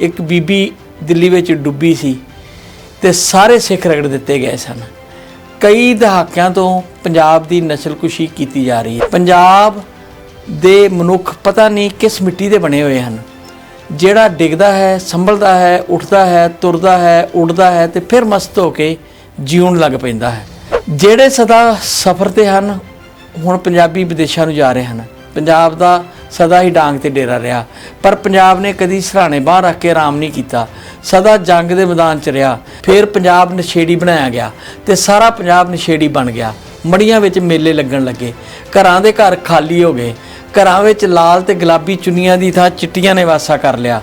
ਇੱਕ ਬੀਬੀ ਦਿੱਲੀ ਵਿੱਚ ਡੁੱਬੀ ਸੀ ਤੇ ਸਾਰੇ ਸਿੱਖ ਰਗੜ ਦਿੱਤੇ ਗਏ ਸਨ। ਕਈ ਦਹਾਕਿਆਂ ਤੋਂ ਪੰਜਾਬ ਦੀ ਨਸਲਕੁਸ਼ੀ ਕੀਤੀ ਜਾ ਰਹੀ ਹੈ। ਪੰਜਾਬ ਦੇ ਮਨੁੱਖ ਪਤਾ ਨਹੀਂ ਕਿਸ ਮਿੱਟੀ ਦੇ ਬਣੇ ਹੋਏ ਹਨ। ਜਿਹੜਾ ਡਿੱਗਦਾ ਹੈ, ਸੰਭਲਦਾ ਹੈ, ਉੱਠਦਾ ਹੈ, ਤੁਰਦਾ ਹੈ, ਉੱਡਦਾ ਹੈ ਤੇ ਫਿਰ ਮਸਤ ਹੋ ਕੇ ਜਿਉਣ ਲੱਗ ਪੈਂਦਾ ਹੈ। ਜਿਹੜੇ ਸਦਾ ਸਫ਼ਰ ਤੇ ਹਨ, ਹੁਣ ਪੰਜਾਬੀ ਵਿਦੇਸ਼ਾਂ ਨੂੰ ਜਾ ਰਹੇ ਹਨ। ਪੰਜਾਬ ਦਾ ਸਦਾ ਹੀ ਡਾਂਗ ਤੇ ਡੇਰਾ ਰਿਹਾ। ਪਰ ਪੰਜਾਬ ਨੇ ਕਦੀ ਸਰਾਣੇ ਬਾਹਰ ਰੱਖ ਕੇ ਆਰਾਮ ਨਹੀਂ ਕੀਤਾ। ਸਦਾ ਜੰਗ ਦੇ ਮੈਦਾਨ 'ਚ ਰਿਹਾ। ਫਿਰ ਪੰਜਾਬ ਨਸ਼ੇੜੀ ਬਣਾਇਆ ਗਿਆ ਤੇ ਸਾਰਾ ਪੰਜਾਬ ਨਸ਼ੇੜੀ ਬਣ ਗਿਆ। ਮੜੀਆਂ ਵਿੱਚ ਮੇਲੇ ਲੱਗਣ ਲੱਗੇ। ਘਰਾਂ ਦੇ ਘਰ ਖਾਲੀ ਹੋ ਗਏ। ਘਰਾਂ ਵਿੱਚ ਲਾਲ ਤੇ ਗੁਲਾਬੀ ਚੁੰਨੀਆਂ ਦੀ ਥਾਂ ਚਿੱਟੀਆਂ ਨੇ ਵਾਸਾ ਕਰ ਲਿਆ।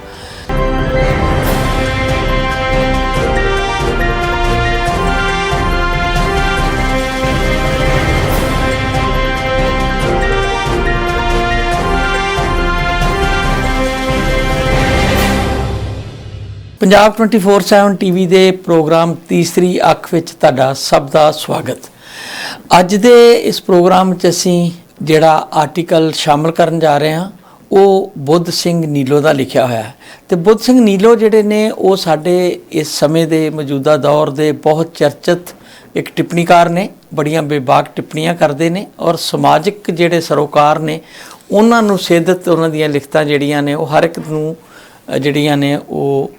ਪੰਜਾਬ 24/7 ਟੀਵੀ ਦੇ ਪ੍ਰੋਗਰਾਮ ਤੀਸਰੀ ਅੱਖ ਵਿੱਚ ਤੁਹਾਡਾ ਸਭ ਦਾ ਸਵਾਗਤ। ਅੱਜ ਦੇ ਇਸ ਪ੍ਰੋਗਰਾਮ 'ਚ ਅਸੀਂ ਜਿਹੜਾ ਆਰਟੀਕਲ ਸ਼ਾਮਲ ਕਰਨ ਜਾ ਰਹੇ ਹਾਂ, ਉਹ ਬੁੱਧ ਸਿੰਘ ਨੀਲੋ ਦਾ ਲਿਖਿਆ ਹੋਇਆ ਹੈ। ਤੇ ਬੁੱਧ ਸਿੰਘ ਨੀਲੋ ਜਿਹੜੇ ਨੇ, ਉਹ ਸਾਡੇ ਇਸ ਸਮੇਂ ਦੇ ਮੌਜੂਦਾ ਦੌਰ ਦੇ ਬਹੁਤ ਚਰਚਿਤ ਇੱਕ ਟਿੱਪਣੀਕਾਰ ਨੇ, ਬੜੀਆਂ ਬੇਬਾਕ ਟਿੱਪਣੀਆਂ ਕਰਦੇ ਨੇ ਔਰ ਸਮਾਜਿਕ ਜਿਹੜੇ ਸਰੋਕਾਰ ਨੇ, ਉਹਨਾਂ ਨੂੰ ਸਿੱਧਤ ਉਹਨਾਂ ਦੀਆਂ ਲਿਖਤਾਂ ਜਿਹੜੀਆਂ ਨੇ, ਉਹ ਹਰ ਇੱਕ ਨੂੰ ਜਿਹੜੀਆਂ ਨੇ, ਉਹ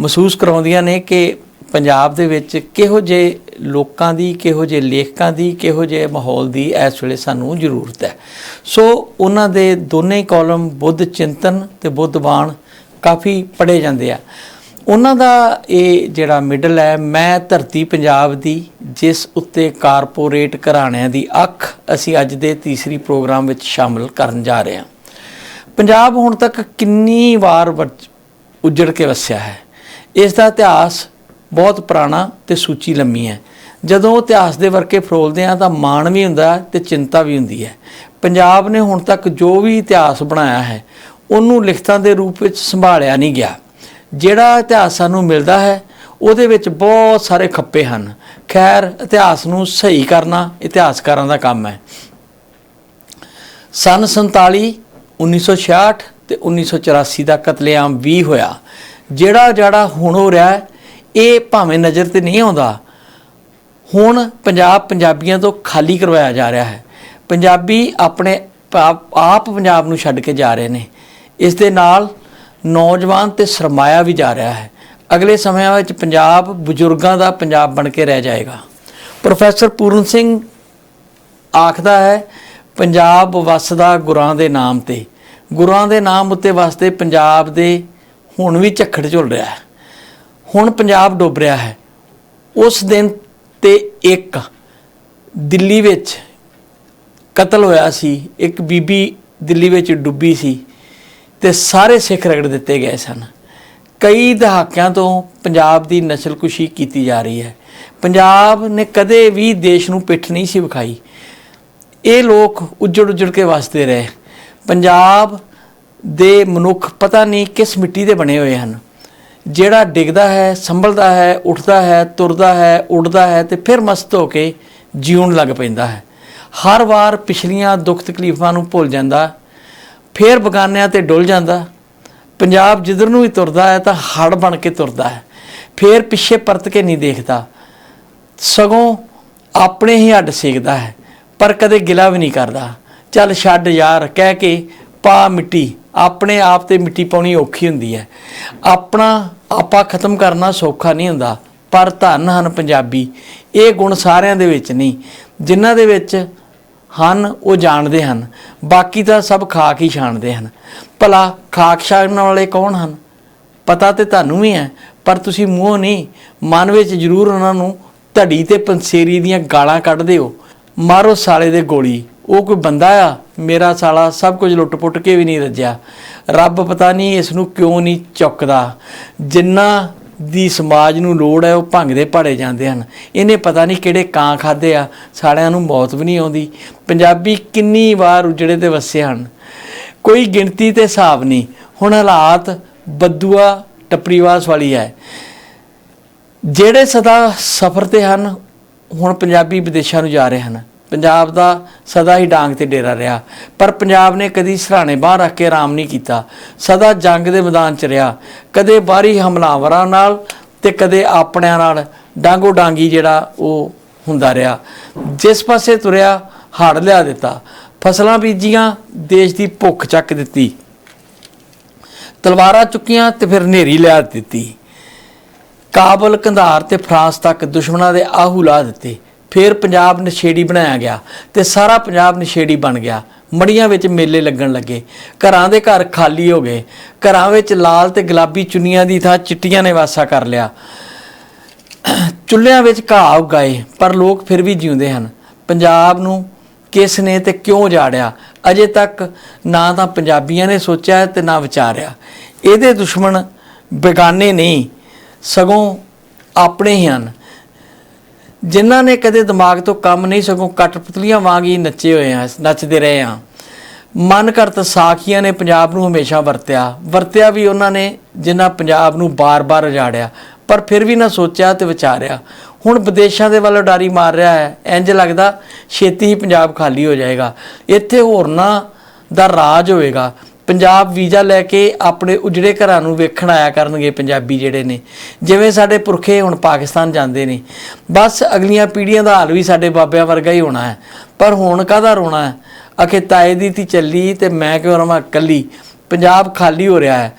ਮਹਿਸੂਸ ਕਰਾਉਂਦੀਆਂ ਨੇ ਕਿ ਪੰਜਾਬ ਦੇ ਵਿੱਚ ਕਿਹੋ ਜਿਹੇ ਲੋਕਾਂ ਦੀ, ਕਿਹੋ ਜਿਹੇ ਲੇਖਕਾਂ ਦੀ, ਕਿਹੋ ਜਿਹੇ ਮਾਹੌਲ ਦੀ ਇਸ ਵੇਲੇ ਸਾਨੂੰ ਜ਼ਰੂਰਤ ਹੈ। ਸੋ ਉਹਨਾਂ ਦੇ ਦੋਨੇ ਹੀ ਕਾਲਮ ਬੁੱਧ ਚਿੰਤਨ ਤੇ ਬੁੱਧ ਬਾਣ ਕਾਫੀ ਪੜ੍ਹੇ ਜਾਂਦੇ ਆ। ਉਹਨਾਂ ਦਾ ਇਹ ਜਿਹੜਾ ਮਿਡਲ ਹੈ, ਮੈਂ ਧਰਤੀ ਪੰਜਾਬ ਦੀ, ਜਿਸ ਉੱਤੇ ਕਾਰਪੋਰੇਟ ਘਰਾਣਿਆਂ ਦੀ ਅੱਖ ਅਸੀਂ ਅੱਜ ਦੇ ਤੀਸਰੀ ਪ੍ਰੋਗਰਾਮ ਵਿੱਚ ਸ਼ਾਮਲ ਕਰਨ ਜਾ ਰਹੇ ਹਾਂ। ਪੰਜਾਬ ਹੁਣ ਤੱਕ ਕਿੰਨੀ ਵਾਰ ਵਰਜ- ਕੇ ਵਸਿਆ ਹੈ। ਇਸ ਦਾ ਇਤਿਹਾਸ ਬਹੁਤ ਪੁਰਾਣਾ ਤੇ ਸੂਚੀ ਲੰਮੀ ਹੈ। ਜਦੋਂ ਇਤਿਹਾਸ ਦੇ ਵਰਕੇ ਫਰੋਲਦੇ ਆ ਤਾਂ ਮਾਣ ਵੀ ਹੁੰਦਾ ਹੈ ਤੇ ਚਿੰਤਾ ਵੀ ਹੁੰਦੀ ਹੈ। ਪੰਜਾਬ ਨੇ ਹੁਣ ਤੱਕ ਜੋ ਵੀ ਇਤਿਹਾਸ ਬਣਾਇਆ ਹੈ, ਉਹਨੂੰ ਲਿਖਤਾਂ ਦੇ ਰੂਪ ਵਿੱਚ ਸੰਭਾਲਿਆ ਨਹੀਂ ਗਿਆ। ਜਿਹੜਾ ਇਤਿਹਾਸ ਸਾਨੂੰ ਮਿਲਦਾ ਹੈ, ਉਹਦੇ ਵਿੱਚ ਬਹੁਤ ਸਾਰੇ ਖੱਪੇ ਹਨ। ਖੈਰ, ਇਤਿਹਾਸ ਨੂੰ ਸਹੀ ਕਰਨਾ ਇਤਿਹਾਸਕਾਰਾਂ ਦਾ ਕੰਮ ਹੈ। ਸਨ 47 1966 ਤੇ 1984 ਦਾ ਕਤਲੇਆਮ ਵੀ ਹੋਇਆ। ਜਿਹੜਾ ਜਿਹੜਾ ਹੁਣ ਹੋ ਰਿਹਾ ਇਹ ਭਾਵੇਂ ਨਜ਼ਰ ਤੇ ਨਹੀਂ ਆਉਂਦਾ। ਹੁਣ ਪੰਜਾਬ ਪੰਜਾਬੀਆਂ ਤੋਂ ਖਾਲੀ ਕਰਵਾਇਆ ਜਾ ਰਿਹਾ ਹੈ। ਪੰਜਾਬੀ ਆਪਣੇ ਆਪ ਆਪ ਪੰਜਾਬ ਨੂੰ ਛੱਡ ਕੇ ਜਾ ਰਹੇ ਨੇ। ਇਸ ਦੇ ਨਾਲ ਨੌਜਵਾਨ ਤੇ ਸਰਮਾਇਆ ਵੀ ਜਾ ਰਿਹਾ ਹੈ। ਅਗਲੇ ਸਮਿਆਂ ਵਿੱਚ ਪੰਜਾਬ ਬਜ਼ੁਰਗਾਂ ਦਾ ਪੰਜਾਬ ਬਣ ਕੇ ਰਹਿ ਜਾਏਗਾ। ਪ੍ਰੋਫੈਸਰ ਪੂਰਨ ਸਿੰਘ ਆਖਦਾ ਹੈ, ਪੰਜਾਬ ਵਸਦਾ ਗੁਰਾਂ ਦੇ ਨਾਮ ਤੇ। ਗੁਰਾਂ ਦੇ ਨਾਮ ਉੱਤੇ ਵਸਦੇ ਪੰਜਾਬ ਦੇ ਹੁਣ ਵੀ ਝੱਖੜ ਝੁੱਲ ਰਿਹਾ ਹੈ। ਹੁਣ ਪੰਜਾਬ ਡੁੱਬ ਰਿਹਾ ਹੈ। ਉਸ ਦਿਨ ਤੇ ਇੱਕ ਦਿੱਲੀ ਵਿੱਚ ਕਤਲ ਹੋਇਆ ਸੀ। ਇੱਕ ਬੀਬੀ ਦਿੱਲੀ ਵਿੱਚ ਡੁੱਬੀ ਸੀ ਤੇ ਸਾਰੇ ਸਿੱਖ ਰਗੜ ਦਿੱਤੇ ਗਏ ਸਨ। ਕਈ ਦਹਾਕਿਆਂ ਤੋਂ ਪੰਜਾਬ ਦੀ ਨਸਲਕੁਸ਼ੀ ਕੀਤੀ ਜਾ ਰਹੀ ਹੈ। ਪੰਜਾਬ ਨੇ ਕਦੇ ਵੀ ਦੇਸ਼ ਨੂੰ ਪਿੱਠ ਨਹੀਂ ਸੀ ਵਿਖਾਈ। ਇਹ ਲੋਕ ਉੱਜੜ ਉੱਜੜ ਕੇ ਵਸਦੇ ਰਹੇ। ਪੰਜਾਬ ਦੇ ਮਨੁੱਖ ਪਤਾ ਨਹੀਂ ਕਿਸ ਮਿੱਟੀ ਦੇ ਬਣੇ ਹੋਏ ਹਨ। ਜਿਹੜਾ ਡਿੱਗਦਾ ਹੈ, ਸੰਭਲਦਾ ਹੈ, ਉੱਠਦਾ ਹੈ, ਤੁਰਦਾ ਹੈ, ਉੱਡਦਾ ਹੈ ਤੇ ਫਿਰ ਮਸਤ ਹੋ ਕੇ ਜਿਉਣ ਲੱਗ ਪੈਂਦਾ ਹੈ। ਹਰ ਵਾਰ ਪਿਛਲੀਆਂ ਦੁੱਖ ਤਕਲੀਫਾਂ ਨੂੰ ਭੁੱਲ ਜਾਂਦਾ, ਫਿਰ ਬਗਾਨਿਆਂ ਤੇ ਡੁੱਲ ਜਾਂਦਾ। ਪੰਜਾਬ ਜਿੱਧਰ ਨੂੰ ਵੀ ਤੁਰਦਾ ਹੈ ਤਾਂ ਹੜ ਬਣ ਕੇ ਤੁਰਦਾ ਹੈ। ਫਿਰ ਪਿੱਛੇ ਪਰਤ ਕੇ ਨਹੀਂ ਦੇਖਦਾ। ਸਗੋਂ ਆਪਣੇ ਹੀ ਹੱਡ ਸੇਕਦਾ ਹੈ, ਪਰ ਕਦੇ ਗਿਲਾ ਵੀ ਨਹੀਂ ਕਰਦਾ। ਚੱਲ ਛੱਡ ਯਾਰ, ਕਹਿ ਕੇ ਪਾ ਮਿੱਟੀ, ਆਪਣੇ ਆਪ ਤੇ ਮਿੱਟੀ ਪਾਉਣੀ ਔਖੀ ਹੁੰਦੀ ਹੈ। ਆਪਣਾ ਆਪਾ ਖਤਮ ਕਰਨਾ ਸੌਖਾ ਨਹੀਂ ਹੁੰਦਾ, ਪਰ ਧੰਨ ਹਨ ਪੰਜਾਬੀ, ਇਹ ਗੁਣ ਸਾਰਿਆਂ ਦੇ ਵਿੱਚ ਨਹੀਂ, ਜਿਨ੍ਹਾਂ ਦੇ ਵਿੱਚ ਹਨ, ਉਹ ਜਾਣਦੇ ਹਨ, ਬਾਕੀ ਤਾਂ ਸਭ ਖਾਕ ਹੀ ਛਾਣਦੇ ਹਨ। ਭਲਾ ਖਾਕ ਛਾਣਨ ਵਾਲੇ ਕੌਣ ਹਨ? ਪਤਾ ਤੇ ਤੁਹਾਨੂੰ ਵੀ ਹੈ, ਪਰ ਤੁਸੀਂ ਮੂੰਹੋਂ ਨਹੀਂ, ਮਨ ਵਿੱਚ ਜ਼ਰੂਰ ਉਹਨਾਂ ਨੂੰ ਧੜੀ ਤੇ ਪੰਸੇਰੀ ਦੀਆਂ ਗਾਲਾਂ ਕੱਢਦੇ ਹੋ ਮਾਰੋ ਸਾਲੇ ਦੇ ਗੋਲੀ ਉਹ ਕੋਈ ਬੰਦਾ ਆ, ਮੇਰਾ ਸਾਲਾ ਸਭ ਕੁਝ ਲੁੱਟ-ਪੁੱਟ ਕੇ ਵੀ ਨਹੀਂ ਰੱਜਿਆ। ਰੱਬ ਪਤਾ ਨਹੀਂ ਇਸ ਨੂੰ ਕਿਉਂ ਨਹੀਂ ਚੁੱਕਦਾ। ਜਿੰਨਾ ਦੀ ਸਮਾਜ ਨੂੰ ਲੋੜ ਹੈ, ਉਹ ਭੰਗਦੇ ਭਾੜੇ ਜਾਂਦੇ ਹਨ। ਇਹਨੇ ਪਤਾ ਨਹੀਂ ਕਿਹੜੇ ਕਾਂ ਖਾਦੇ ਆ, ਸਾਲਿਆਂ ਨੂੰ ਮੌਤ ਵੀ ਨਹੀਂ ਆਉਂਦੀ। ਪੰਜਾਬੀ ਕਿੰਨੀ ਵਾਰ ਉਜੜੇ ਤੇ ਵਸੇ ਹਨ। ਕੋਈ ਗਿਣਤੀ ਤੇ ਹਿਸਾਬ ਨਹੀਂ। ਹੁਣ ਹਾਲਾਤ ਬਦੂਆ ਟੱਪਰੀਵਾਸ ਵਾਲੀ ਹੈ। ਜਿਹੜੇ ਸਦਾ ਸਫ਼ਰ ਤੇ ਹਨ, ਹੁਣ ਪੰਜਾਬੀ ਵਿਦੇਸ਼ਾਂ ਨੂੰ ਜਾ ਰਹੇ ਹਨ। ਪੰਜਾਬ ਦਾ ਸਦਾ ਹੀ ਡਾਂਗ ਤੇ ਡੇਰਾ ਰਿਹਾ। ਪਰ ਪੰਜਾਬ ਨੇ ਕਦੀ ਸਰਾਣੇ ਬਾਹਰ ਰੱਖ ਕੇ ਆਰਾਮ ਨਹੀਂ ਕੀਤਾ। ਸਦਾ ਜੰਗ ਦੇ ਮੈਦਾਨ 'ਚ ਰਿਹਾ। ਕਦੇ ਬਾਹਰੀ ਹਮਲਾਵਰਾਂ ਨਾਲ ਤੇ ਕਦੇ ਆਪਣਿਆਂ ਨਾਲ ਡਾਂਗੋ ਡਾਂਗੀ ਜਿਹੜਾ ਉਹ ਹੁੰਦਾ ਰਿਹਾ। ਜਿਸ ਪਾਸੇ ਤੁਰਿਆ ਹੜ ਲਿਆ ਦਿੱਤਾ। ਫਸਲਾਂ ਬੀਜੀਆਂ, ਦੇਸ਼ ਦੀ ਭੁੱਖ ਚੱਕ ਦਿੱਤੀ। ਤਲਵਾਰਾਂ ਚੁੱਕੀਆਂ ਤੇ ਫਿਰ ਹਨੇਰੀ ਲਿਆ ਦਿੱਤੀ। ਕਾਬਲ ਕੰਧਾਰ ਤੇ ਫਰਾਂਸ ਤੱਕ ਦੁਸ਼ਮਣਾਂ ਦੇ ਆਹੂ ਲਾ ਦਿੱਤੇ। ਫਿਰ ਪੰਜਾਬ ਨਸ਼ੇੜੀ ਬਣਾਇਆ ਗਿਆ ਤੇ ਸਾਰਾ ਪੰਜਾਬ ਨਸ਼ੇੜੀ ਬਣ ਗਿਆ। ਮੜੀਆਂ ਵਿੱਚ ਮੇਲੇ ਲੱਗਣ ਲੱਗੇ। ਘਰਾਂ ਦੇ ਘਰ ਖਾਲੀ ਹੋ ਗਏ। ਘਰਾਂ ਵਿੱਚ ਲਾਲ ਤੇ ਗੁਲਾਬੀ ਚੁੰਨੀਆਂ ਦੀ ਥਾਂ ਚਿੱਟੀਆਂ ਨੇ ਵਾਸਾ ਕਰ ਲਿਆ। ਚੁੱਲ੍ਹਿਆਂ ਵਿੱਚ ਘਾਹ ਉਗਾਏ, ਪਰ ਲੋਕ ਫਿਰ ਵੀ ਜਿਉਂਦੇ ਹਨ। ਪੰਜਾਬ ਨੂੰ ਕਿਸ ਨੇ ਤੇ ਕਿਉਂ ਜਾੜਿਆ ਅਜੇ ਤੱਕ ਨਾ ਤਾਂ ਪੰਜਾਬੀਆਂ ਨੇ ਸੋਚਿਆ ਹੈ ਤੇ ਨਾ ਵਿਚਾਰਿਆ। ਇਹਦੇ ਦੁਸ਼ਮਣ ਬੇਗਾਨੇ ਨਹੀਂ, ਸਗੋਂ ਆਪਣੇ ਹੀ ਹਨ। ਜਿਨ੍ਹਾਂ ਨੇ ਕਦੇ ਦਿਮਾਗ ਤੋਂ ਕੰਮ ਨਹੀਂ ਸਗੋਂ ਕਟਪਤਲੀਆਂ ਵਾਂਗ ਹੀ ਨੱਚੇ ਹੋਏ ਆ, ਨੱਚਦੇ ਰਹੇ ਆ। ਮਨ ਕਰਤ ਸਾਖੀਆਂ ਨੇ ਪੰਜਾਬ ਨੂੰ ਹਮੇਸ਼ਾ ਵਰਤਿਆ। ਵਰਤਿਆ ਵੀ ਉਹਨਾਂ ਨੇ, ਜਿਨ੍ਹਾਂ ਪੰਜਾਬ ਨੂੰ ਬਾਰ-ਬਾਰ ਉਜਾੜਿਆ। ਪਰ ਫਿਰ ਵੀ ਨਾ ਸੋਚਿਆ ਤੇ ਵਿਚਾਰਿਆ। ਹੁਣ ਵਿਦੇਸ਼ਾਂ ਦੇ ਵੱਲ ਉਡਾਰੀ ਮਾਰ ਰਿਹਾ ਹੈ। ਇੰਜ ਲੱਗਦਾ ਛੇਤੀ ਹੀ ਪੰਜਾਬ ਖਾਲੀ ਹੋ ਜਾਏਗਾ। ਇੱਥੇ ਹੋਰਨਾਂ ਦਾ ਰਾਜ ਹੋਵੇਗਾ। ਪੰਜਾਬ ਵੀਜ਼ਾ ਲੈ ਕੇ ਆਪਣੇ ਉਜੜੇ ਘਰਾਂ ਨੂੰ ਵੇਖਣ ਆਇਆ ਕਰਨਗੇ ਪੰਜਾਬੀ ਜਿਹੜੇ ਨੇ। ਜਿਵੇਂ ਸਾਡੇ ਪੁਰਖੇ ਹੁਣ ਪਾਕਿਸਤਾਨ ਜਾਂਦੇ ਨੇ। ਬਸ ਅਗਲੀਆਂ ਪੀੜ੍ਹੀਆਂ ਦਾ ਹਾਲ ਵੀ ਸਾਡੇ ਬਾਬਿਆਂ ਵਰਗਾ ਹੀ ਹੋਣਾ ਹੈ। ਪਰ ਹੁਣ ਕਾਹਦਾ ਰੋਣਾ ਹੈ? ਅਖੇ ਤਾਏ ਦੀ ਤੀ ਚੱਲੀ ਤੇ ਮੈਂ ਕਿਉਂ ਰਵਾਂ ਕੱਲੀ? ਪੰਜਾਬ ਖਾਲੀ ਹੋ ਰਿਹਾ ਹੈ।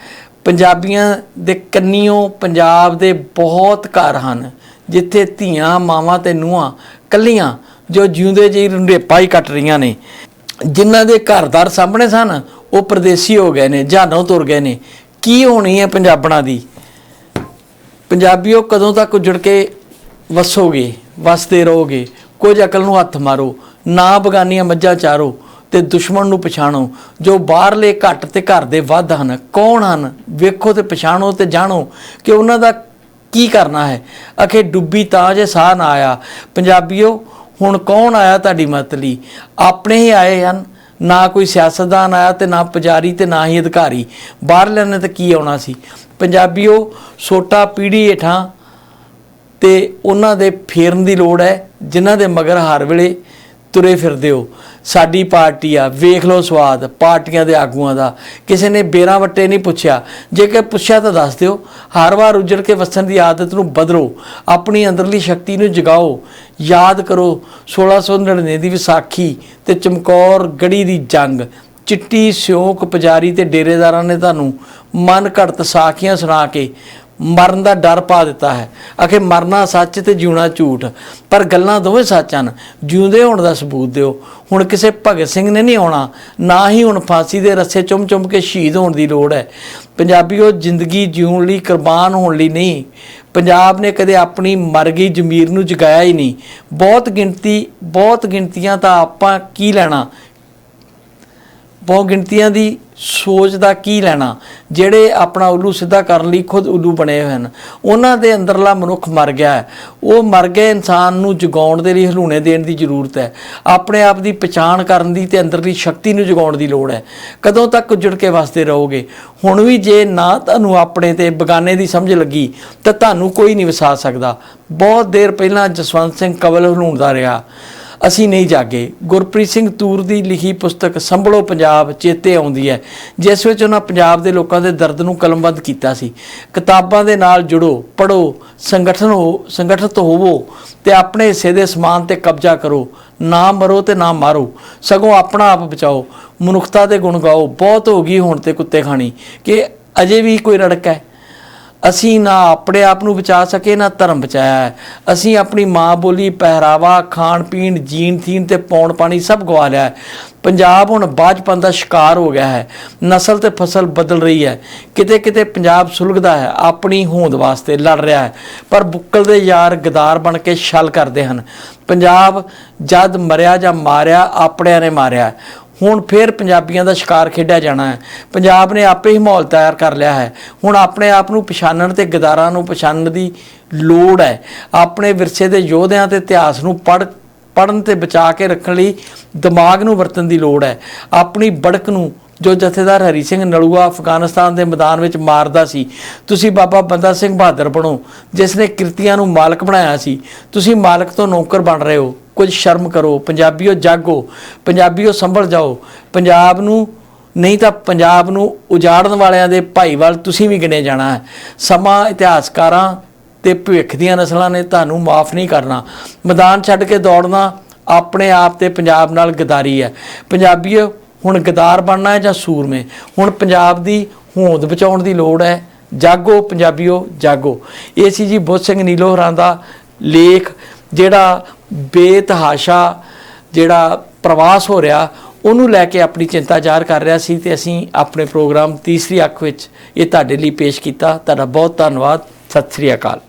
ਪੰਜਾਬੀਆਂ ਦੇ ਕੰਨੀਓ ਪੰਜਾਬ ਦੇ ਬਹੁਤ ਘਰ ਹਨ। ਜਿੱਥੇ ਧੀਆਂ, ਮਾਵਾਂ ਤੇ ਨੂੰਹਾਂ ਕੱਲੀਆਂ ਜੋ ਜਿਉਂਦੇ ਜੀ ਰੁੰਡੇਪਾ ਹੀ ਕੱਟ ਰਹੀਆਂ ਨੇ। ਜਿਨ੍ਹਾਂ ਦੇ ਘਰਦਾਰ ਸਾਹਮਣੇ ਸਨ ਉਹ ਪਰਦੇਸੀ ਹੋ ਗਏ ਨੇ, ਜਾਨੋਂ ਤੁਰ ਗਏ ਨੇ। ਕੀ ਹੋਣੀ ਹੈ ਪੰਜਾਬਣਾ ਦੀ? ਪੰਜਾਬੀਓ, ਕਦੋਂ ਤੱਕ ਉਜੜ ਕੇ ਵਸੋਗੇ, ਵਸਦੇ ਰਹੋਗੇ? ਕੁਝ ਅਕਲ ਨੂੰ ਹੱਥ ਮਾਰੋ, ਨਾ ਬਗਾਨੀਆਂ ਮੱਝਾਂ ਚਾਰੋ ਤੇ ਦੁਸ਼ਮਣ ਨੂੰ ਪਛਾਣੋ। ਜੋ ਬਾਹਰਲੇ ਘੱਟ ਤੇ ਘਰ ਦੇ ਵੱਧ ਹਨ, ਕੌਣ ਹਨ? ਵੇਖੋ ਤੇ ਪਛਾਣੋ ਤੇ ਜਾਣੋ ਕਿ ਉਹਨਾਂ ਦਾ ਕੀ ਕਰਨਾ ਹੈ। ਅਖੇ ਡੁੱਬੀ ਤਾਂ ਜੇ ਸਾਹ ਨਾ ਆਇਆ। ਪੰਜਾਬੀਓ, ਹੁਣ ਕੌਣ ਆਇਆ ਤੁਹਾਡੀ ਮਤ ਲਈ? ਆਪਣੇ ਹੀ ਆਏ ਹਨ। ਨਾ ਕੋਈ ਸਿਆਸਤਦਾਨ ਆਇਆ ਤੇ ਨਾ ਪੁਜਾਰੀ ਤੇ ਨਾ ਹੀ ਅਧਿਕਾਰੀ। ਬਾਹਰਲਿਆਂ ਨੇ ਤਾਂ ਕੀ ਆਉਣਾ ਸੀ? ਪੰਜਾਬੀਓ ਛੋਟਾ ਪੀੜੀ ਹੇਠਾਂ ਤੇ ਉਹਨਾਂ ਦੇ ਫੇਰਨ ਦੀ ਲੋੜ ਹੈ, ਜਿਨ੍ਹਾਂ ਦੇ ਮਗਰ ਹਰ ਵੇਲੇ ਤੁਰੇ ਫਿਰਦੇ ਹੋ। ਸਾਡੀ ਪਾਰਟੀ ਆ, ਵੇਖ ਲਓ ਸਵਾਦ, ਪਾਰਟੀਆਂ ਦੇ ਆਗੂਆਂ ਦਾ। ਕਿਸੇ ਨੇ ਬੇਰਾਂ ਵੱਟੇ ਨਹੀਂ ਪੁੱਛਿਆ। ਜੇ ਕਿ ਪੁੱਛਿਆ ਤਾਂ ਦੱਸ ਦਿਓ। ਹਰ ਵਾਰ ਉਜੜ ਕੇ ਵਸਣ ਦੀ ਆਦਤ ਨੂੰ ਬਦਲੋ। ਆਪਣੀ ਅੰਦਰਲੀ ਸ਼ਕਤੀ ਨੂੰ ਜਗਾਓ। ਯਾਦ ਕਰੋ 1699 ਦੀ ਵਿਸਾਖੀ ਤੇ ਚਮਕੌਰ ਗੜੀ ਦੀ ਜੰਗ। ਚਿੱਟੀ ਸਿਉਂਕ ਪੁਜਾਰੀ ਤੇ ਡੇਰੇਦਾਰਾਂ ਨੇ ਤੁਹਾਨੂੰ ਮਨ ਘੜਤ ਸਾਖੀਆਂ ਸੁਣਾ ਕੇ ਮਰਨ ਦਾ ਡਰ ਪਾ ਦਿੱਤਾ ਹੈ। ਆਖੇ, ਮਰਨਾ ਸੱਚ ਤੇ ਜਿਉਣਾ ਝੂਠ। ਪਰ ਗੱਲਾਂ ਦੋਵੇਂ ਸੱਚ ਹਨ। ਜਿਉਂਦੇ ਹੋਣ ਦਾ ਸਬੂਤ ਦਿਓ। ਹੁਣ ਕਿਸੇ ਭਗਤ ਸਿੰਘ ਨੇ ਨਹੀਂ ਆਉਣਾ। ਨਾ ਹੀ ਹੁਣ ਫਾਂਸੀ ਦੇ ਰੱਸੇ ਚੁੰਮ ਚੁੰਮ ਕੇ ਸ਼ਹੀਦ ਹੋਣ ਦੀ ਲੋੜ ਹੈ। ਪੰਜਾਬੀਓ, ਜ਼ਿੰਦਗੀ ਜਿਉਣ ਲਈ ਕੁਰਬਾਨ ਹੋਣ ਲਈ ਨਹੀਂ। ਪੰਜਾਬ ਨੇ ਕਦੇ ਆਪਣੀ ਮਰ ਗਈ ਜ਼ਮੀਰ ਨੂੰ ਜਗਾਇਆ ਹੀ ਨਹੀਂ। ਬਹੁਤ ਗਿਣਤੀ, ਬਹੁਤ ਗਿਣਤੀਆਂ ਤਾਂ ਆਪਾਂ ਕੀ ਲੈਣਾ? ਬਹੁਤ ਗਿਣਤੀਆਂ ਦੀ ਸੋਚ ਦਾ ਕੀ ਲੈਣਾ? ਜਿਹੜੇ ਆਪਣਾ ਉੱਲੂ ਸਿੱਧਾ ਕਰਨ ਲਈ ਖੁਦ ਉੱਲੂ ਬਣੇ ਹੋਏ ਹਨ। ਉਹਨਾਂ ਦੇ ਅੰਦਰਲਾ ਮਨੁੱਖ ਮਰ ਗਿਆ ਹੈ। ਉਹ ਮਰ ਗਏ ਇਨਸਾਨ ਨੂੰ ਜਗਾਉਣ ਦੇ ਲਈ, ਹਲੂਣੇ ਦੇਣ ਦੀ ਜ਼ਰੂਰਤ ਹੈ। ਆਪਣੇ ਆਪ ਦੀ ਪਛਾਣ ਕਰਨ ਦੀ ਤੇ ਅੰਦਰਲੀ ਸ਼ਕਤੀ ਨੂੰ ਜਗਾਉਣ ਦੀ ਲੋੜ ਹੈ। ਕਦੋਂ ਤੱਕ ਜੁੜ ਕੇ ਵਸਦੇ ਰਹੋਗੇ? ਹੁਣ ਵੀ ਜੇ ਨਾ ਤੁਹਾਨੂੰ ਆਪਣੇ ਤੇ ਬਗਾਨੇ ਦੀ ਸਮਝ ਲੱਗੀ, ਤਾਂ ਤੁਹਾਨੂੰ ਕੋਈ ਨਹੀਂ ਵਸਾ ਸਕਦਾ। ਬਹੁਤ ਦੇਰ ਪਹਿਲਾਂ ਜਸਵੰਤ ਸਿੰਘ ਕਵਲ ਹਲੂਣਦਾ ਰਿਹਾ। ਅਸੀਂ ਨਹੀਂ ਜਾਗੇ। ਗੁਰਪ੍ਰੀਤ ਸਿੰਘ ਤੂਰ ਦੀ ਲਿਖੀ ਪੁਸਤਕ ਸੰਭਲੋ ਪੰਜਾਬ, ਚੇਤੇ ਆਉਂਦੀ ਹੈ। ਜਿਸ ਵਿੱਚ ਉਹਨਾਂ ਪੰਜਾਬ ਦੇ ਲੋਕਾਂ ਦੇ ਦਰਦ ਨੂੰ ਕਲਮਬੰਦ ਕੀਤਾ ਸੀ। ਕਿਤਾਬਾਂ ਦੇ ਨਾਲ ਜੁੜੋ ਪੜੋ ਸੰਗਠਨ ਹੋ, ਸੰਗਠਿਤ ਹੋਵੋ ਤੇ ਆਪਣੇ ਹਿੱਸੇ ਦੇ ਸਮਾਨ ਤੇ ਕਬਜ਼ਾ ਕਰੋ। ਨਾ ਮਰੋ ਤੇ ਨਾ ਮਾਰੋ। ਸਗੋਂ ਆਪਣਾ ਆਪ ਬਚਾਓ। ਮਨੁੱਖਤਾ ਦੇ ਗੁਣ ਗਾਓ। ਬਹੁਤ ਹੋ ਗਈ ਹੁਣ ਤੇ ਕੁੱਤੇ ਖਾਣੀ। ਕਿ ਅਜੇ ਵੀ ਕੋਈ ਰੜਕ ਹੈ। ਅਸੀਂ ਨਾ ਆਪਣੇ ਆਪ ਨੂੰ ਬਚਾ ਸਕੇ ਨਾ ਧਰਮ ਬਚਾਇਆ ਹੈ। ਅਸੀਂ ਆਪਣੀ ਮਾਂ ਬੋਲੀ, ਪਹਿਰਾਵਾ, ਖਾਣ ਪੀਣ, ਜੀਣ ਥੀਨ ਤੇ ਪੌਣ ਪਾਣੀ ਸਭ ਗਵਾ ਲਿਆ ਹੈ। ਪੰਜਾਬ ਹੁਣ ਬਾਜਪਨ ਦਾ ਸ਼ਿਕਾਰ ਹੋ ਗਿਆ ਹੈ। ਨਸਲ ਤੇ ਫਸਲ ਬਦਲ ਰਹੀ ਹੈ। ਕਿਤੇ ਕਿਤੇ ਪੰਜਾਬ ਸੁਲਗਦਾ ਹੈ। ਆਪਣੀ ਹੋਂਦ ਵਾਸਤੇ ਲੜ ਰਿਹਾ ਹੈ। ਪਰ ਬੁੱਕਲ ਦੇ ਯਾਰ ਗਦਾਰ ਬਣ ਕੇ ਛਲ ਕਰਦੇ ਹਨ। ਪੰਜਾਬ ਜਦ ਮਰਿਆ ਜਾਂ ਮਾਰਿਆ, ਆਪਣਿਆਂ ਨੇ ਮਾਰਿਆ ਹੁਣ ਫਿਰ ਪੰਜਾਬੀਆਂ ਦਾ ਸ਼ਿਕਾਰ ਖੇਡਿਆ ਜਾਣਾ ਹੈ। ਪੰਜਾਬ ਨੇ ਆਪੇ ਹੀ ਮਾਹੌਲ ਤਿਆਰ ਕਰ ਲਿਆ ਹੈ। ਹੁਣ ਆਪਣੇ ਆਪ ਨੂੰ ਪਛਾਣਨ ਤੇ ਗਦਾਰਾਂ ਨੂੰ ਪਛਾਣਨ ਦੀ ਲੋੜ ਹੈ। ਆਪਣੇ ਵਿਰਸੇ ਦੇ ਯੋਧਿਆਂ ਤੇ ਇਤਿਹਾਸ ਨੂੰ ਪੜ੍ਹ ਪੜਨ ਤੇ ਬਚਾ ਕੇ ਰੱਖਣ ਲਈ ਦਿਮਾਗ ਨੂੰ ਵਰਤਣ ਦੀ ਲੋੜ ਹੈ। ਆਪਣੀ ਬੜਕ ਨੂੰ ਜੋ ਜਥੇਦਾਰ ਹਰੀ ਸਿੰਘ ਨਲੂਆ ਅਫਗਾਨਿਸਤਾਨ ਦੇ ਮੈਦਾਨ ਵਿੱਚ ਮਾਰਦਾ ਸੀ, ਤੁਸੀਂ ਬਾਬਾ ਬੰਦਾ ਸਿੰਘ ਬਹਾਦਰ ਬਣੋ, ਜਿਸ ਨੇ ਕਿਰਤੀਆਂ ਨੂੰ ਮਾਲਕ ਬਣਾਇਆ ਸੀ। ਤੁਸੀਂ ਮਾਲਕ ਤੋਂ ਨੌਕਰ ਬਣ ਰਹੇ ਹੋ। ਕੁਝ ਸ਼ਰਮ ਕਰੋ, ਪੰਜਾਬੀਓ ਜਾਗੋ, ਪੰਜਾਬੀਓ ਸੰਭਲ ਜਾਓ। ਪੰਜਾਬ ਨੂੰ ਨਹੀਂ ਤਾਂ ਪੰਜਾਬ ਨੂੰ ਉਜਾੜਨ ਵਾਲਿਆਂ ਦੇ ਭਾਈਵਾਲ ਤੁਸੀਂ ਵੀ ਗਿਣੇ ਜਾਣਾ ਹੈ। ਸਮਾਂ, ਇਤਿਹਾਸਕਾਰਾਂ ਤੇ ਭਵਿੱਖ ਦੀਆਂ ਨਸਲਾਂ ਨੇ ਤੁਹਾਨੂੰ ਮਾਫ ਨਹੀਂ ਕਰਨਾ। ਮੈਦਾਨ ਛੱਡ ਕੇ ਦੌੜਨਾ ਆਪਣੇ ਆਪ ਤੇ ਪੰਜਾਬ ਨਾਲ ਗਦਾਰੀ ਹੈ। ਪੰਜਾਬੀਓ, ਹੁਣ ਗਦਾਰ ਬਣਨਾ ਹੈ ਜਾਂ ਸੂਰਮੇ? ਹੁਣ ਪੰਜਾਬ ਦੀ ਹੋਂਦ ਬਚਾਉਣ ਦੀ ਲੋੜ ਹੈ। ਜਾਗੋ, ਪੰਜਾਬੀਓ, ਜਾਗੋ। ਇਹ ਸੀ ਜੀ, ਬੁੱਧ ਸਿੰਘ ਨੀਲੋ ਹੋਰਾਂ ਦਾ ਲੇਖ ਜਿਹੜਾ ਬੇਤਹਾਸ਼ਾ ਜਿਹੜਾ ਪ੍ਰਵਾਸ ਹੋ ਰਿਹਾ, ਉਹਨੂੰ ਲੈ ਕੇ ਆਪਣੀ ਚਿੰਤਾ ਜ਼ਾਹਰ ਕਰ ਰਿਹਾ ਸੀ ਤੇ ਅਸੀਂ ਆਪਣੇ ਪ੍ਰੋਗਰਾਮ ਤੀਸਰੀ ਅੱਖ ਵਿੱਚ ਇਹ ਤੁਹਾਡੇ ਲਈ ਪੇਸ਼ ਕੀਤਾ। ਤੁਹਾਡਾ ਬਹੁਤ ਧੰਨਵਾਦ। ਸਤਿ ਸ੍ਰੀ ਅਕਾਲ।